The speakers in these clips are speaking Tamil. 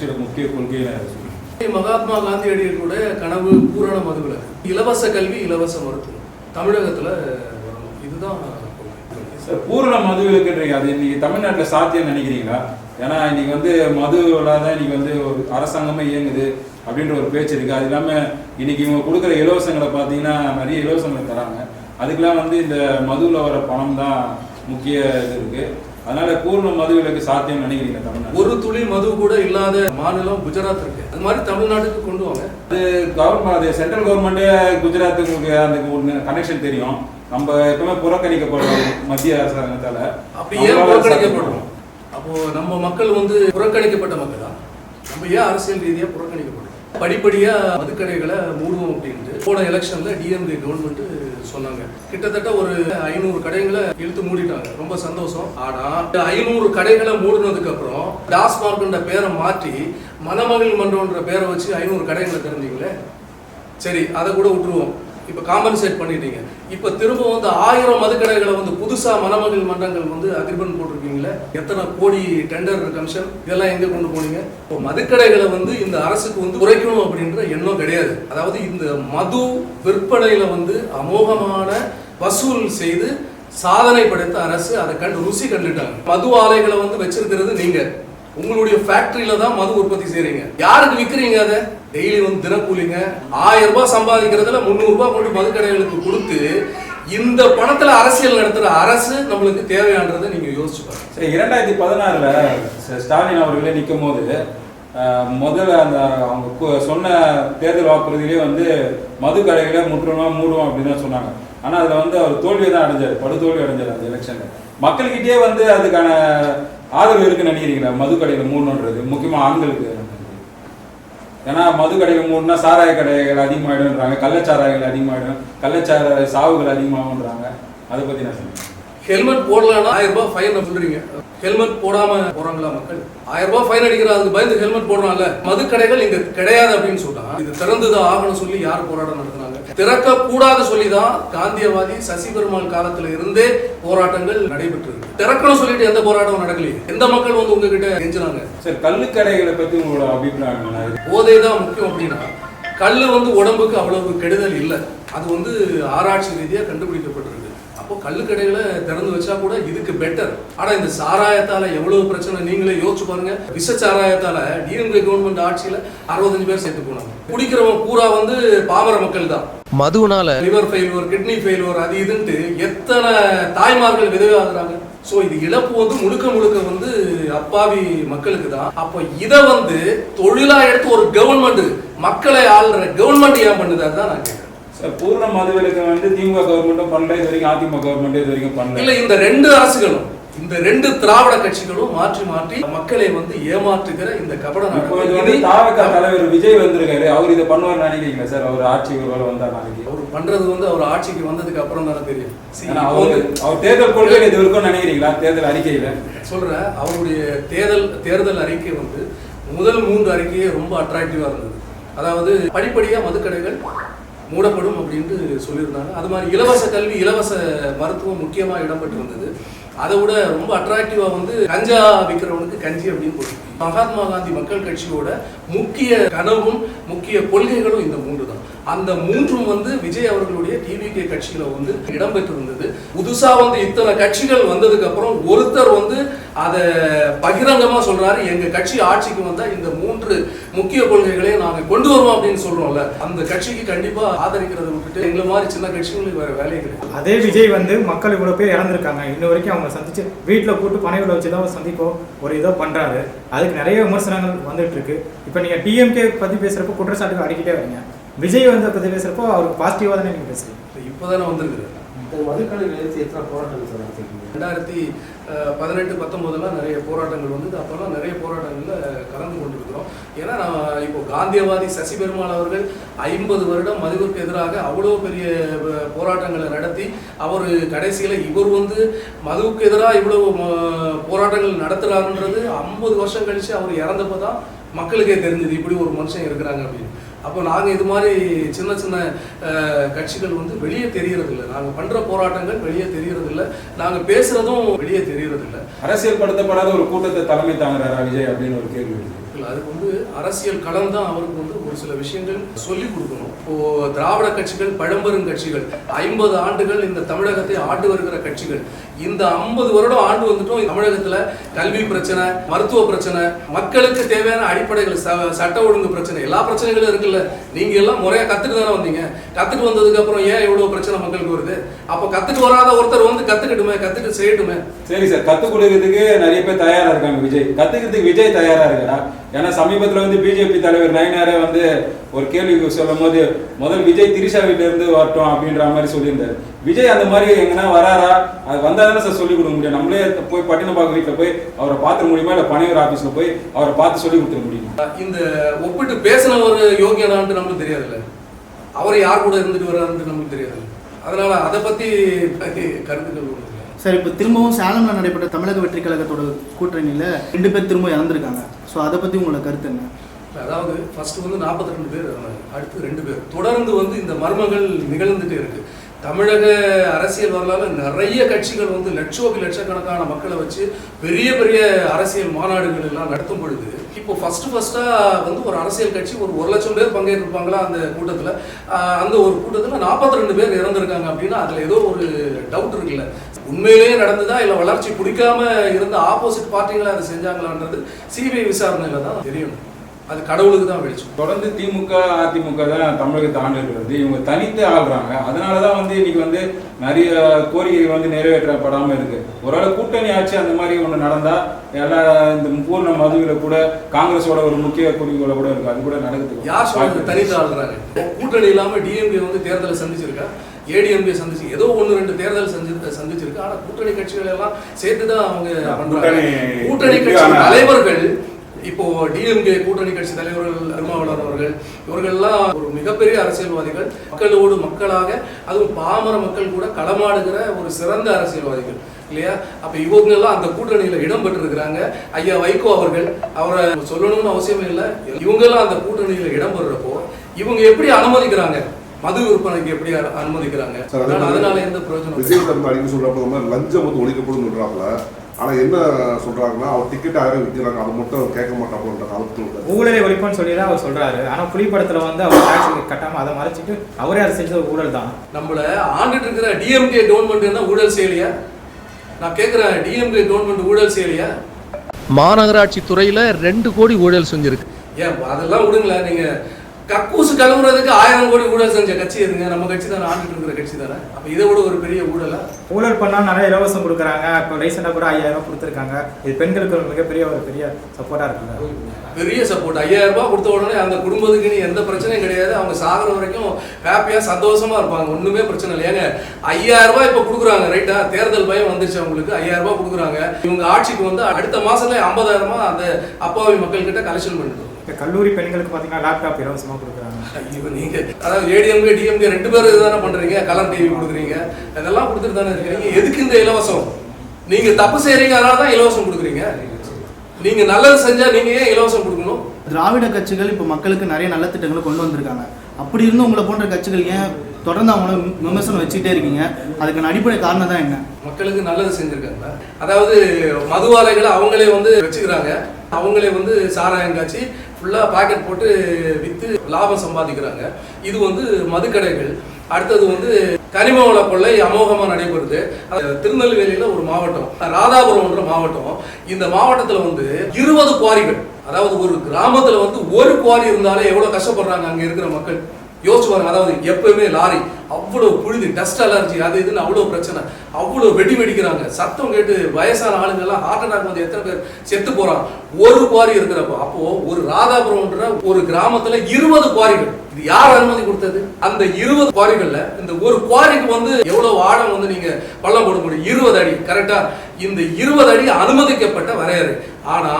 கட்சியோட முக்கிய சொல்லுங்க மகாத்மா காந்தியடிகளுடைய கனவு பூரண மதுவிலக்கு இலவச கல்வி இலவச மருத்துவம். தமிழகத்துல வரணும் இதுதான். சார் பூரண மது விலக்குன்றீங்க அது இன்னைக்கு தமிழ்நாட்டில் சாத்தியம் நினைக்கிறீங்களா? ஏன்னா இன்னைக்கு வந்து மது தான் இன்னைக்கு வந்து ஒரு அரசாங்கமே இயங்குது அப்படின்ற ஒரு பேச்சு இருக்கு. அது இல்லாம இன்னைக்கு இவங்க கொடுக்குற இலவசங்களை பார்த்தீங்கன்னா நிறைய இலவசங்களை தராங்க. அதுக்கெல்லாம் வந்து இந்த மதுவில் வர பணம் தான் முக்கிய இது இருக்கு. அதனால பூர்ண மது விலக்கு சாத்தியம் நினைக்கிறீங்க தமிழ்நாடு ஒரு துளி மது கூட இல்லாத மாநிலம் குஜராத் இருக்கு. அது மாதிரி தமிழ்நாட்டுக்கு கொண்டு வாங்க. அது கவர்மெண்ட் அது சென்ட்ரல் கவர்மெண்ட்டே குஜராத்துக்கு அந்த கனெக்ஷன் தெரியும். நம்ம எப்பவுமே புறக்கணிக்கப்படுறோம் மத்திய அரசாங்கத்தால. அப்படி ஏன் புறக்கணிக்கப்படுறோம் அப்போ நம்ம மக்கள் வந்து புறக்கணிக்கப்பட்ட மக்களா? நம்ம ஏன் அரசியல் ரீதியா புறக்கணிக்கப்படுறோம் படிப்படியாக மதுக்கடைகளை மூடுவோம் அப்படின்ட்டு. போன எலெக்ஷனில் டிஎம்கே கவர்மெண்ட் சொன்னாங்க. கிட்டத்தட்ட ஒரு ஐநூறு கடைகளை இழுத்து மூடிட்டாங்க. ரொம்ப சந்தோஷம். ஆனால் ஐநூறு கடைகளை மூடினதுக்கு அப்புறம் டாஸ்மார்க்ன்ற பேரை மாற்றி மணமகள் மன்றம்ன்ற பேரை வச்சு ஐநூறு கடைகளை திறந்தீங்களே சரி அதை கூட விட்டுருவோம். இப்போ காம்பன்சேட் பண்ணிட்டீங்க. இப்போ திரும்ப வந்து ஆயிரம் மதுக்கடைகளை வந்து புதுசாக மணமகள் மன்றங்கள் வந்து அக்ரிமெண்ட் போட்டிருக்கீங்களே? எத்தனை கோடி டெண்டர் கமிஷன் இதெல்லாம் எங்கே கொண்டு போனீங்க? இப்போ மதுக்கடைகளை வந்து இந்த அரசுக்கு வந்து குறைக்கணும் அப்படின்ற எண்ணம் கிடையாது. அதாவது இந்த மது விற்பனையில் வந்து அமோகமான வசூல் செய்து சாதனை படைத்த அரசு அதை கண்டு ருசி கண்டுட்டாங்க. மது ஆலைகளை வந்து வச்சிருக்கிறது நீங்கள் உங்களுடைய ஃபேக்ட்ரியில தான் மது உற்பத்தி செய்கிறீங்க யாருக்கு விற்கிறீங்க அதை? டெய்லி வந்து தினக்கூலிங்க. ஆயிரம் ரூபாய் சம்பாதிக்கிறதுல முந்நூறு ரூபாய் கொண்டு மதுக்கடைகளுக்கு கொடுத்து இந்த பணத்துல அரசியல் நடத்துற அரசு நம்மளுக்கு தேவையானதை நீங்க யோசிச்சு பாருங்க. சரி இரண்டாயிரத்தி பதினாறுல ஸ்டாலின் அவர்களே நிற்கும் போது முதல்ல அந்த அவங்க சொன்ன தேர்தல் வாக்குறுதியிலே வந்து மது கடைகளை முற்றிலுமா மூடுவோம் அப்படின்னு தான் சொன்னாங்க. ஆனா அதுல வந்து அவர் தோல்வியை தான் அடைஞ்சார் படுதோல்வி அடைஞ்சார் அந்த எலெக்ஷன்ல மக்கள்கிட்டயே வந்து அதுக்கான ஆதரவு இருக்குன்னு நினைக்கிறீங்களா? மது கடைகளை மூடணுன்றது முக்கியமா ஆண்களுக்கு? ஏன்னா மது கடைகள் மூணுனா சாராய கடைகள் அதிகமாயிடும்ன்றாங்க கள்ளச்சாராயங்கள் அதிகமாயிடும் கள்ளச்சாராய சாவுகள் அதிகமாகும்ன்றாங்க. அதை பத்தி நான் சொல்லுங்கள் ஹெல்மெட் போடலன்னா ஆயிரம் ரூபாய் ஃபைன் சொல்றீங்க. ஹெல்மெட் போடாம போறாங்களா மக்கள்? ஆயிரம் ரூபாய் ஃபைன் அடிக்கிற அதுக்கு பயந்து ஹெல்மெட் போடுறாங்கல்ல கடைகள் இங்க கிடையாது அப்படின்னு சொன்னா இது திறந்துதான் ஆகணும் சொல்லி யார் போராட்டம் நடத்துனாங்க திறக்க கூடாது சொல்லி தான் காந்தியவாதி சசி பெருமாள் காலத்துல இருந்தே போராட்டங்கள் நடைபெற்று திறக்கணும் சொல்லிட்டு எந்த போராட்டமும் நடக்கலையே. எந்த மக்கள் வந்து உங்ககிட்ட கெஞ்சினாங்க? சரி கள்ளுக்கடைகளை பத்தி உங்களோட அபிப்பிராயம் போதை தான் முக்கியம் அப்படின்னா கல் வந்து உடம்புக்கு அவ்வளவு கெடுதல் இல்லை. அது வந்து ஆராய்ச்சி ரீதியாக கண்டுபிடிக்கப்பட்டிருக்கு. அப்போ கல்லுக்கடைகளை திறந்து வச்சா கூட இதுக்கு பெட்டர் ஆனா இந்த சாராயத்தால எவ்வளவு பிரச்சனை நீங்களே யோசிச்சு பாருங்க. விஷ சாராயத்தால டிஎம்கே கவர்மெண்ட் ஆட்சியில அறுபத்தஞ்சு பேர் சேர்த்து போனாங்க. குடிக்கிறவன் பூரா வந்து பாமர மக்கள் தான். மதுவுனால லிவர் ஃபெயில்வர் கிட்னி ஃபெயில்வர் அது இதுன்ட்டு எத்தனை தாய்மார்கள் விதவையாகிறாங்க. ஸோ இது இழப்பு வந்து முழுக்க முழுக்க வந்து அப்பாவி மக்களுக்கு தான். அப்போ இதை வந்து தொழிலா எடுத்து ஒரு கவர்மெண்ட் மக்களை ஆள்ற கவர்மெண்ட் ஏன் பண்ணுது? அதுதான் நான் கேட்குறேன் சார் பூர்ண மதுவிலக்கு வந்து திமுக கவர்மெண்ட்டும் பண்ணல இது வரைக்கும் அதிமுக கவர்மெண்ட் இது வரைக்கும் பண்ணல. இல்ல இந்த ரெண்டு அரசுகளும் இந்த ரெண்டு திராவிட கட்சிகளும் மாற்றி மாற்றி மக்களை வந்து ஏமாற்றுகிற இந்த கபட தாவக தலைவர் விஜய் வந்திருக்காரு. அவர் இதை பண்ணுவார் நினைக்கிறீங்களா சார்? அவர் ஆட்சி ஒருவேளை வந்தா நாளைக்கு. அவர் பண்றது வந்து அவர் ஆட்சிக்கு வந்ததுக்கு அப்புறம் தானே தெரியும். அவர் அவர் தேர்தல் கொள்கையில் இது இருக்கும் நினைக்கிறீங்களா? தேர்தல் அறிக்கையில. சொல்றேன் அவருடைய தேர்தல் தேர்தல் அறிக்கை வந்து முதல் மூன்று அறிக்கையே ரொம்ப அட்ராக்டிவா இருந்தது. அதாவது படிப்படியா மதுக்கடைகள் மூடப்படும் அப்படின்ட்டு சொல்லியிருந்தாங்க. அது மாதிரி இலவச கல்வி இலவச மருத்துவம் முக்கியமா இடம்பெற்றிருந்தது. அதை விட ரொம்ப அட்ராக்டிவா வந்து கஞ்சா விற்கிறவனுக்கு கஞ்சி அப்படின்னு போட்டு மகாத்மா காந்தி மக்கள் கட்சியோட முக்கிய கனவும் முக்கிய கொள்கைகளும் இந்த மூன்று தான். அந்த மூன்றும் வந்து விஜய் அவர்களுடைய டிவிகே கட்சியில வந்து இடம்பெற்றிருந்தது. புதுசா வந்து இத்தனை கட்சிகள் வந்ததுக்கு அப்புறம் ஒருத்தர் வந்து அதை பகிரங்கமா சொல்றாரு. எங்க கட்சி ஆட்சிக்கு வந்தா இந்த மூன்று முக்கிய கொள்கைகளை நாங்க கொண்டு வருவோம் அப்படின்னு சொல்றோம்ல. அந்த கட்சிக்கு கண்டிப்பா ஆதரிக்கிறத விட்டுட்டு எங்களை மாதிரி சின்ன கட்சிகளுக்கு வேற வேலையை கிடையாது. அதே விஜய் வந்து மக்கள் இவ்வளவு பேர் இறந்துருக்காங்க. இன்ன வரைக்கும் அவங்க சந்திச்சு வீட்டில் கூட்டு பனைகளை வச்சு தான் சந்திப்போ ஒரு இதோ பண்ணுறாரு அதுக்கு நிறைய விமர்சனங்கள் வந்துட்டு இருக்கு. இப்போ நீங்கள் டிஎம்கே பற்றி பேசுகிறப்போ குற்றச்சாட்டுகள் அடிக்கிட்டே வரீங்க. விஜய் வந்து பற்றி பேசுகிறப்போ அவருக்கு பாசிட்டிவாக தானே நீங்கள் பேசுறீங்க? இப்போதானே வந்திருக்குது. இந்த மதுக்கடை எத்தனை நடத்திருக்கீங்க? ரெண்டாயிரத்தி பதினெட்டு பத்தொம்போதெல்லாம் நிறைய போராட்டங்கள் வந்து அப்போல்லாம் நிறைய போராட்டங்களில் கலந்து கொண்டிருக்கிறோம். ஏன்னா நான் இப்போ காந்தியவாதி சசி பெருமாள் அவர்கள் ஐம்பது வருடம் மதுவிற்கு எதிராக அவ்வளோ பெரிய போராட்டங்களை நடத்தி அவர் கடைசியில் இவர் வந்து மதுவுக்கு எதிராக இவ்வளோ போராட்டங்கள் நடத்துகிறாருன்றது ஐம்பது வருஷம் கழித்து அவர் இறந்தப்போ தான் மக்களுக்கே தெரிஞ்சது. இப்படி ஒரு மனுஷன் இருக்கிறாங்க அப்படின்னு. அப்போ நாங்கள் இது மாதிரி சின்ன சின்ன கட்சிகள் வந்து வெளியே தெரியறதில்ல. நாங்கள் பண்ணுற போராட்டங்கள் வெளியே தெரியறதில்ல. நாங்கள் பேசுறதும் வெளியே தெரியறதில்ல. அரசியல் படுத்தப்படாத ஒரு கூட்டத்தை தலைமை தாங்குறாரா விஜய் அப்படின்னு ஒரு கேள்வி அதுக்கு வந்து அரசியல் களம் தான் அவருக்கு வந்து ஒரு சில விஷயங்கள் சொல்லி கொடுக்கணும். இப்போ திராவிட கட்சிகள் பழம்பெரும் கட்சிகள் ஐம்பது ஆண்டுகள் இந்த தமிழகத்தை ஆண்டு வருகிற கட்சிகள் இந்த ஐம்பது வருடம் ஆண்டு வந்துட்டும். தமிழகத்துல கல்வி பிரச்சனை மருத்துவ பிரச்சனை மக்களுக்கு தேவையான அடிப்படைகள் ச- சட்ட ஒழுங்கு பிரச்சனை எல்லா பிரச்சனைகளும் இருக்குல்ல. நீங்க எல்லாம் முறையா கத்துட்டு தானே வந்தீங்க. கத்துட்டு வந்ததுக்கு அப்புறம் ஏன் இவ்வளவு பிரச்சனை மக்களுக்கு வருது? அப்ப கத்துட்டு வராத ஒருத்தர் வந்து கத்துக்கிட்டுமே கத்துட்டு செய்யட்டுமே. சரி சார் கத்துக் கொடுக்கறதுக்கு நிறைய பேர் தயாரா இருக்காங்க விஜய். கத்துக்கிறதுக்கு விஜய் தயாரா இருக்காரா? ஏன்னா சமீபத்துல வந்து பிஜேபி தலைவர் நயனாரே வந்து ஒரு கேள்வி சொல்லும் போது முதல் விஜய் திரிஷா வீட்டுல இருந்து வரட்டும் அப்படின்ற மாதிரி சொல்லியிருந்தாரு. விஜய் அந்த மாதிரி எங்கன்னா வராரா? அது வந்தா தானே சார் சொல்லிக் கொடுக்க முடியும். நம்மளே போய் பட்டினப்பாக்கம் வீட்டுல போய் அவரை பார்த்துக்க முடியுமா? இல்ல பணியர் ஆபீஸ்ல போய் அவரை பார்த்து சொல்லி கொடுத்துட முடியுமா? இந்த ஒப்பிட்டு பேசின ஒரு யோகியனான்ட்டு நமக்கு தெரியாதுல்ல. அவர் யார் கூட இருந்துட்டு வர்றாருன்னு நமக்கு தெரியாதுல்ல. அதனால அதை பத்தி கருத்துக்கள். சார் இப்போ திரும்பவும் சேலம்ல நடைபெற்ற தமிழக வெற்றி கழகத்தோட கூட்டணியில ரெண்டு பேர் திரும்ப இறந்துருக்காங்க. ஸோ அதை பத்தி உங்களோட கருத்து என்ன? அதாவது ஃபர்ஸ்ட் வந்து 42 ரெண்டு பேர். அடுத்து ரெண்டு பேர். தொடர்ந்து வந்து இந்த மர்மங்கள் நிகழ்ந்துட்டே இருக்கு. தமிழக அரசியல் வரலாறு நிறைய கட்சிகள் வந்து லட்சோக்கு லட்சக்கணக்கான மக்களை வச்சு பெரிய பெரிய அரசியல் மாநாடுகள் எல்லாம் நடத்தும் பொழுது இப்போ ஃபர்ஸ்ட் ஃபர்ஸ்டா வந்து ஒரு அரசியல் கட்சி ஒரு ஒரு லட்சம் பேர் பங்கேற்றிருப்பாங்களா அந்த கூட்டத்துல? அந்த ஒரு கூட்டத்துல 42 ரெண்டு பேர் இறந்துருக்காங்க அப்படின்னா அதுல ஏதோ ஒரு டவுட் இருக்குல்ல. உண்மையிலேயே நடந்ததா இல்ல வளர்ச்சி பிடிக்காம இருந்த ஆப்போசிட் பார்ட்டிகளை அதை செஞ்சாங்களான்றது சிபிஐ விசாரணையில தான் தெரியும். அது கடவுளுக்கு தான் வெளிச்சம். தொடர்ந்து திமுக அதிமுக தான் தமிழகத்தை ஆண்டு இருக்கிறது. இவங்க தனித்து ஆள்றாங்க. அதனாலதான் வந்து இன்னைக்கு வந்து நிறைய கோரிக்கைகள் வந்து நிறைவேற்றப்படாம இருக்கு. ஒருவேளை கூட்டணி ஆட்சி அந்த மாதிரி ஒண்ணு நடந்தா எல்லா இந்த பூர்ண மதுவில கூட காங்கிரஸோட ஒரு முக்கிய குறிக்கோளை கூட இருக்கு. அது கூட நடக்குது யார் சொல்றது தனித்து ஆளுறாங்க கூட்டணி இல்லாம டிஎம்கே வந்து தேர்தலை சந்திச்சிருக்கா? ஏடிஎம்கே சந்திச்சு ஏதோ ஒன்று ரெண்டு தேர்தல் செஞ்சு சந்திச்சிருக்கு. ஆனா கூட்டணி கட்சிகள் எல்லாம் சேர்த்து தான் அவங்க பண்றாங்க. கூட்டணி- கட்சி தலைவர்கள் இப்போ டிஎம்கே கூட்டணி கட்சி தலைவர்கள் திருமாவளவன் அவர்கள் இவர்கள்லாம் ஒரு மிகப்பெரிய அரசியல்வாதிகள். மக்களோடு மக்களாக அதுவும் பாமர மக்கள் கூட களமாடுகிற ஒரு சிறந்த அரசியல்வாதிகள் இல்லையா? அப்ப இவங்க எல்லாம் அந்த கூட்டணியில இடம் பெற்றிருக்கிறாங்க. ஐயா வைகோ அவர்கள் அவரை சொல்லணும்னு அவசியமே இல்லை. இவங்க எல்லாம் அந்த கூட்டணியில இடம் பெறுறப்போ இவங்க எப்படி அனுமதிக்கிறாங்க? மது விற்பனைக்கு எப்படி அனு- அனுமதிக்கிறாங்க? அதனால எந்த பிரயோஜனம் சொல்றப்ப லஞ்சம் வந்து ஒழிக்கப்படும் சொல்றாங்கள ஆனா என்ன சொல்றாங்கன்னா அவர் டிக்கெட் ஆயிரம் விற்கிறாங்க அதை மட்டும் கேட்க மாட்டாங்கன்றாங்க அவர் ஊழலை ஒழிப்புன்னு சொல்லி தான் அவர் சொல்றாரு. ஆனா புலி படத்துல வந்து அவர் டாக்ஸ் கட்டாம அதை மறைச்சிட்டு அவரே அதை செஞ்சது ஊழல் தான். நம்மள ஆண்டுட்டு இருக்கிற டிஎம்கே கவர்மெண்ட் என்ன ஊழல் செய்யலையா? நான் கேட்கிறேன் டிஎம்கே கவர்மெண்ட் ஊழல் செய்யலையா? மாநகராட்சி துறையில ரெண்டு கோடி ஊழல் செஞ்சிருக்கு. ஏன் அதெல்லாம் விடுங்களேன் நீங்க கக்கூசு கழுவுறதுக்கு ஆயிரம் கோடி ஊழல் செஞ்ச கட்சி எதுங்க? நம்ம கட்சி தானே ஆண்டுட்டு இருக்கிற கட்சி தானே? அப்ப இதை விட ஒரு பெரிய ஊழலா? ஊழல் பண்ணா நிறைய இலவசம் கொடுக்குறாங்க. இப்போ ரீசெண்டாக கூட ஐயாயிரம் கொடுத்துருக்காங்க. இது பெண்களுக்கு ஒரு மிகப்பெரிய ஒரு பெரிய சப்போர்ட்டா இருக்குல்ல? பெரிய சப்போர்ட் ஐயாயிரம் ரூபாய் கொடுத்த உடனே அந்த குடும்பத்துக்கு நீ எந்த பிரச்சனையும் கிடையாது. அவங்க சாகுற வரைக்கும் ஹாப்பியா சந்தோஷமா இருப்பாங்க. ஒண்ணுமே பிரச்சனை இல்லை. ஏங்க ஐயாயிரம் ரூபாய் இப்ப கொடுக்குறாங்க. ரைட்டா தேர்தல் பயம் வந்துருச்சு அவங்களுக்கு. ஐயாயிரம் ரூபாய் கொடுக்குறாங்க. இவங்க ஆட்சிக்கு வந்து அடுத்த மாசத்துல ஐம்பதாயிரமா அந்த அப்பாவி மக்கள் கிட்ட கலெக்ஷன் பண்ணிட்டு கல்லூரி பெண்களுக்கு பார்த்தீங்கன்னா லேப்டாப் இலவசமாக கொடுக்குறாங்க. ஐயோ நீங்க அதாவது ஏடிஎம்கே டிஎம்கே ரெண்டு பேரும் இதுதானே பண்றீங்க? கலர் டிவி கொடுக்குறீங்க. அதெல்லாம் கொடுத்துட்டு தானே இருக்கீங்க எதுக்கு இந்த இலவசம்? நீங்க தப்பு செய்றீங்க அதனால தான் இலவசம் கொடுக்குறீங்க. நீங்க நல்லது செஞ்சா நீங்க ஏன் இலவசம் கொடுக்கணும்? திராவிட கட்சிகள் இப்போ மக்களுக்கு நிறைய நல்ல திட்டங்களை கொண்டு வந்திருக்காங்க. அப்படி இருந்தும் உங்களை போன்ற கட்சிகள் ஏன் தொடர்ந்து அவங்கள விம- விமர்சனம் வச்சுட்டே இருக்கீங்க? அதுக்கான அடிப்படை காரணம் தான் என்ன? மக்களுக்கு நல்லது செஞ்சிருக்காங்க. அதாவது மதுவாலைகளை அவங்களே வந்து வச்சுக்கிறாங்க. அவங்களே வந்து சாராயம் காய்ச்சி ஃபுல்லா பாக்கெட் போட்டு வித்து லாபம் சம்பாதிக்கிறாங்க. இது வந்து மதுக்கடைகள். அடுத்தது வந்து கனிம வள கொள்ளை நடைபெறுது. அது ஒரு மாவட்டம் ராதாபுரம்ன்ற மாவட்டம். இந்த மாவட்டத்தில் வந்து இருபது குவாரிகள். அதாவது ஒரு கிராமத்தில் வந்து ஒரு குவாரி இருந்தாலே எவ்வளோ கஷ்டப்படுறாங்க அங்கே இருக்கிற மக்கள்? யோசிச்சுவாங்க அதாவது எப்பவுமே லாரி அவ்வளோ புழுதி டஸ்ட் அலர்ஜி அது இதுன்னு அவ்வளோ பிரச்சனை. அவ்வளோ வெடி வெடிக்கிறாங்க. சத்தம் கேட்டு வயசான ஆளுங்கெல்லாம் ஹார்ட் அட்டாக் வந்து எத்தனை பேர் செத்து போகிறான் ஒரு குவாரி இருக்கிறப்போ அப்போது ஒரு ராதாபுரம்ன்ற ஒரு கிராமத்தில் இருபது குவாரிகள். இது யார் அனுமதி கொடுத்தது? அந்த இருபது குவாரிகள்ல இந்த ஒரு குவாரிக்கு வந்து எவ்வளவு ஆழம் வந்து நீங்க பள்ளம் போட முடியும்? இருபது அடி. கரெக்டா இந்த இருபது அடி அனுமதிக்கப்பட்ட வரையறை. ஆனா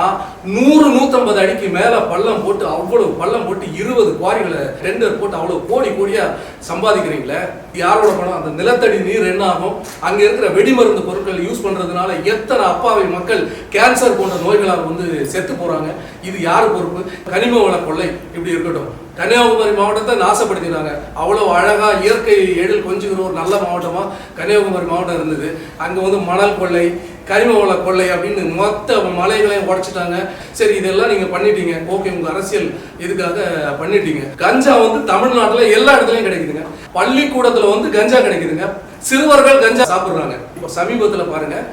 நூறு நூத்தம்பது அடிக்கு மேல பள்ளம் போட்டு அவ்வளவு பள்ளம் போட்டு இருபது குவாரிகளை டெண்டர் போட்டு அவ்வளவு கோடி கோடியா சம்பாதிக்கிறீங்களே? யாரோட பணம்? அந்த நிலத்தடி நீர் என்ன ஆகும்? அங்க இருக்கிற வெடிமருந்து பொருட்கள் யூஸ் பண்றதுனால எத்தனை அப்பாவி மக்கள் கேன்சர் போன்ற நோய்களால் வந்து செத்து போறாங்க? இது யாரு பொறுப்பு? கனிம வள கொள்ளை. இப்படி இருக்கட்டும். கன்னியாகுமரி மாவட்டத்தை நாசப்படுத்தினாங்க. அவ்வளோ அழகாக இயற்கை எழில் கொஞ்சிக்கிற ஒரு நல்ல மாவட்டமாக கன்னியாகுமரி மாவட்டம் இருந்தது. அங்கே வந்து மணல் கொள்ளை கரிம வள கொள்ளை அப்படின்னு மொத்த மலைகளையும் உடச்சிட்டாங்க. சரி இதெல்லாம் நீங்கள் பண்ணிட்டீங்க. ஓகே உங்கள் அரசியல் இதுக்காக பண்ணிட்டீங்க? கஞ்சா வந்து தமிழ்நாட்டில் எல்லா இடத்துலையும் கிடைக்குதுங்க. பள்ளிக்கூடத்தில் வந்து கஞ்சா கிடைக்குதுங்க. சிறுவர்கள் கஞ்சா சாப்பிட்றாங்க. இப்போ சமீபத்தில் பாருங்கள்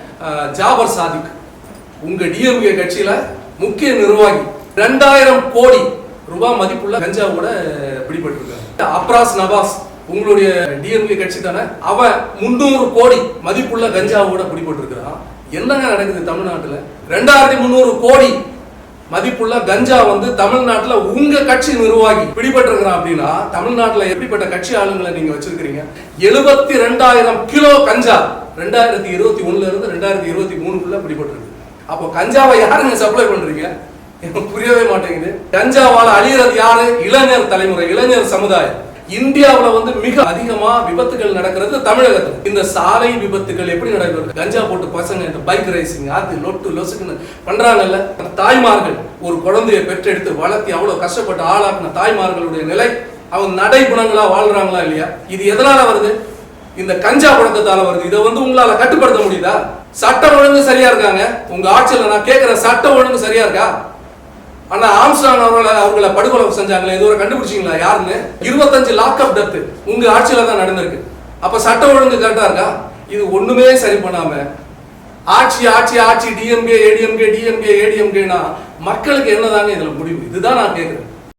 ஜாபர் சாதிக். உங்கள் டிஎம்கே கட்சியில் முக்கிய நிர்வாகி. ரெண்டாயிரம் கோடி ரூபாய் மதிப்புள்ள கஞ்சாவோட பிடிபட்டிருக்காங்க. அப்ராஸ் நவாஸ் உங்களுடைய டிஎம்கே கட்சி தானே அவன் முந்நூறு கோடி மதிப்புள்ள கஞ்சாவோட பிடிபட்டிருக்கிறான். என்னங்க நடக்குது தமிழ்நாட்டில்? ரெண்டாயிரத்தி முந்நூறு கோடி மதிப்புள்ள கஞ்சா வந்து தமிழ்நாட்டில் உங்க கட்சி நிர்வாகி பிடிபட்டிருக்கிறான் அப்படின்னா தமிழ்நாட்டில் எப்படிப்பட்ட கட்சி ஆளுங்களை நீங்க வச்சிருக்கிறீங்க? எழுபத்தி ரெண்டாயிரம் கிலோ கஞ்சா ரெண்டாயிரத்தி இருபத்தி ஒண்ணுல இருந்து ரெண்டாயிரத்தி இருபத்தி மூணுக்குள்ள பிடிபட்டிருக்கு. அப்போ கஞ்சாவை யாருங்க சப்ளை பண்றீங்க? புரியவே மாட்டேங்குது. கஞ்சாவால் அழியறது யாரு? இளைஞர் தலைமுறை இளைஞர் சமுதாயம். இந்தியாவில் வந்து மிக அதிகமா விபத்துகள் நடக்கிறது தமிழகத்தில். இந்த சாலை விபத்துகள் எப்படி நடக்கிறது? கஞ்சா போட்டு பசங்க இந்த பைக் ரேசிங் அது லொட்டு லொசுக்குன்னு பண்றாங்கல்ல. தாய்மார்கள் ஒரு குழந்தையை பெற்றெடுத்து வளர்த்தி அவ்வளவு கஷ்டப்பட்டு ஆளாக்குன தாய்மார்களுடைய நிலை அவங்க நடைகுணங்களா வாழ்றாங்களா இல்லையா? இது எதனால வருது? இந்த கஞ்சா பழக்கத்தால வருது. இதை வந்து உங்களால கட்டுப்படுத்த முடியுதா? சட்டம் ஒழுங்கு சரியா இருக்காங்க? உங்க ஆட்சியில் நான் கேட்கிற சட்டம் ஒழுங்கு சரியா இருக்கா? ஆனா ஆம்ஸ்டாங் அவர்கள் அவர்களை படுகொலை செஞ்சாங்களே இதுவரை கண்டுபிடிச்சிங்களா? யாருன்னு? இருபத்தஞ்சு லாக் அப் டெத் உங்க ஆட்சியில தான் நடந்திருக்கு. அப்ப சட்டம் ஒழுங்கு கரெக்டா இருக்கா? இது ஒண்ணுமே சரி பண்ணாம ஆட்சி ஆட்சி ஆட்சி டிஎம்கே ஏடிஎம்கே டிஎம்கே ஏடிஎம்கேனா மக்களுக்கு என்னதாங்க இதுல முடிவு? இதுதான் நான் கேட்கிறேன்